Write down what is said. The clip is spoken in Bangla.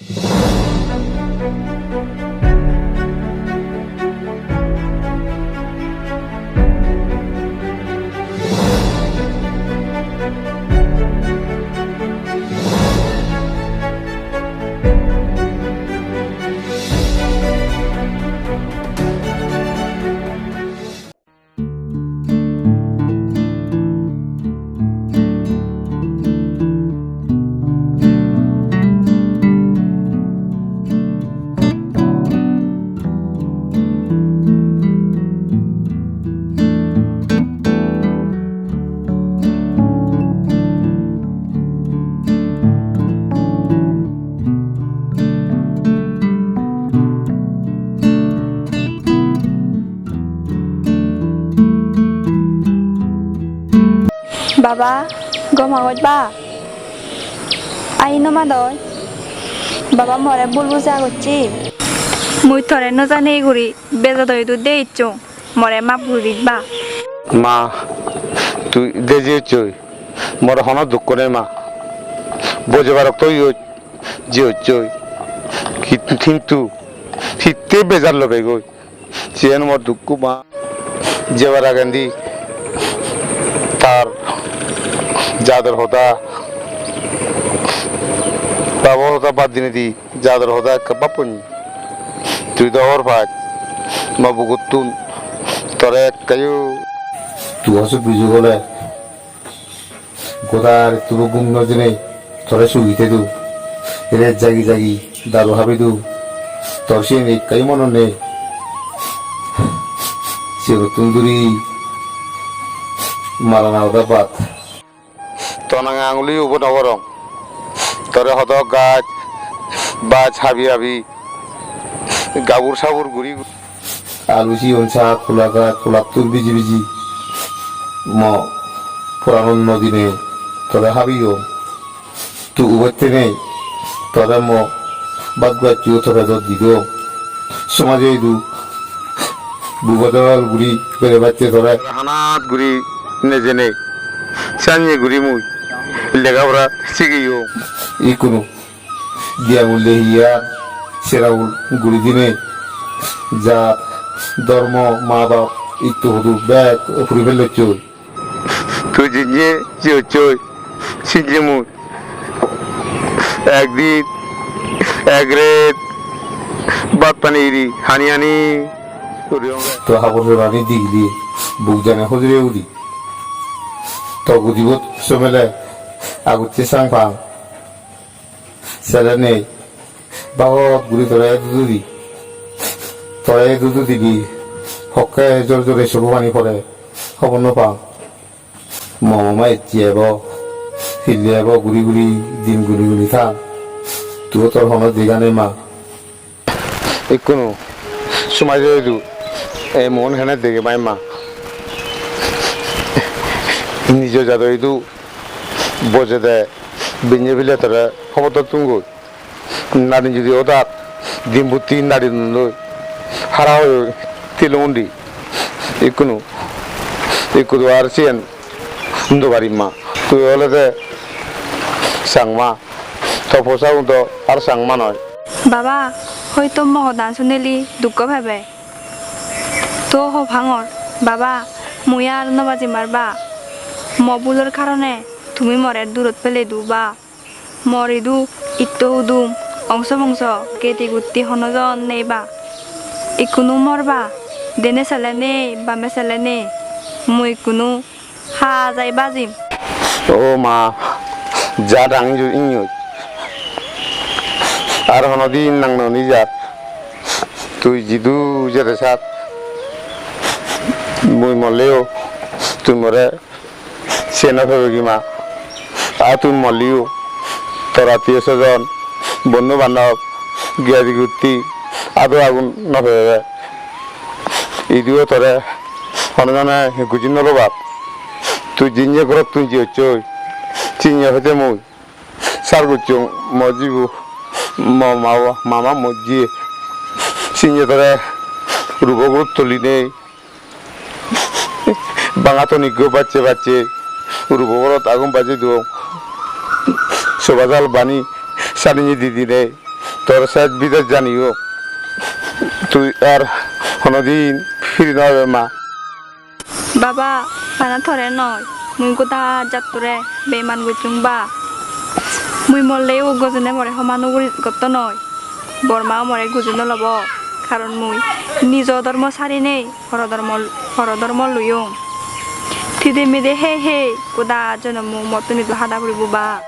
you বাবা গমাগত বা। আই নমা দয় বাবা, মরে ভুল বুঝা করছি মুই থরে ন জানি ঘুরি বেজা দই তো দে ইচ্ছো। মরে মা ঘুরি বা। মা, তুই দেজি হচ্ছই মোর হন দুঃখ নেই মা। বোঝবার তুই যে হচ্ছই কিন্তু ফিরতে বেজার লবে গই। চেন মোর দুঃখ মা, যেবার গান্ধী তার যাদের হতা বাবার হতা বাদ দিনে দি যাদের হতা বাপনি তুই তো ওর ভাই মা বুকুতুন তোরে কায়ু tuwasu bijugole godar tubu gumno jine tore sugite du ere jagi jagi daru habe du torsi ne kai mono ne siro tunduri marana oda bat তনাঙা আঙুলি উব নগরম তরে হদ গাছ বাজ হাবি হাবি গাবুর সাবুর গুড়ি alusi onsa kulaga kulaktur biji biji mo puranon nodine tore habio tu ubette ne tore mo bagwa chiu tore do digo সমাজে দু বুবদল গুড়ি বেড়ে বাচ্চে ধরে হানাত গুড়ি নেজে নে সানিয়ে গুড়ি মুই লেখাপড়া শিখিও ই কোনো দিয়াঙুল দেহিয়া সেরাউল গুড়ি দিনে যা ধর্ম মা বাপ ইত্য হদু ব্যাগ ফুরি ফেললে চল তুই জিনিয়ে যে হচ্ছই শিখলে মুই একদিন এক রেত বাদ পানি ইরি হানি হানি তো হাবর রানি দিয়ে বুক জানে হজরে উড়ি সাং ফাং সেলে নেই। বাবত গুড়ি তোরা দুধু দি। তোরা দুধু দিবি হকে জোর জোরে সবু পানি পড়ে। খবর নাপাও মমা এতিয়াব হিলিয়াব গুড়ি গুড়ি দিন গুড়ি গুড়ি খা তুই তোর হন দিগানে মা। ইকুনো সমাজ দু এই মন হেনে দেখে মাই মা। নিজ যাদ ইদু বোঝে দে বিঞ্জে বিলে তারা খবর তো তুঙ্গ। নারী যদি ওদাক ডিম্বুতি নারী হারা হয়ে তিলমন্ডি ইকুনো ইকুদু আর সিয়ান হুন্দো বাড়ি মা। তুই হলে দে সাংমা তপসা উন্দো আর সাংমা নয়। বাবা, হয়তো মহদান শুনিলি দুঃখ ভাবে। তো হ ভাঙর বাবা মুই আর নবাজি মারবা মবুলোর কারণে তুমি মরে দূরত পেলে দুবা। মরিদু ইত্য হুদুম অংশ বংশ কেটি গুটি হনজন নেইবা। ইকুনো মরবা দেনে চালে নে, বামে চালে নে, মুই কোনো হা যাই বাজিম। ও মা, যা ডাঙি ইঞ্জ আর হনদি নাংনো নিজার তুই জিদু যেতে সাত মুই মরলেও তুই মরে সে না ভেবে কি মা? আর তুই মরলিও তোর আত্মীয় স্বজন বন্ধু বান্ধব গিয়াদি গুত্তি আদৌ আগুন নভেবে ইদিও তোরে অনজনে গুজি নলবাপ তুই জিনিয়ে ঘর তুই যে চই চিনিয়ে হতে মই সার করছ মজিবু মামা মজিয়ে। চিনিয়ে তোরে রূপগুলো তুলি নেই বাঙা তো নিগ্র বাচ্চে বাচ্চে রূপগরত আগুন বাজে দিও। সবাজাল বানি সারিয়ে দিদি রে তোর সাথ বিদেশ জানিও। তুই আর কোনোদিন ফিরি নবে মা বাবা, পানা থরে নয়। মুই গোটা যাত্তরে বেমান গৈচুং বা। মুই মরলেও গজনে মরে সমানো গত নয়। বৰমাও মৰে, গুজুনো ল'ব। কাৰণ মই নিজৰ ধৰ্ম চাৰি নেই 디데미데 헤헤 꼬다 저는 뭐, 뭐 어떤 일도 하다 그리고 막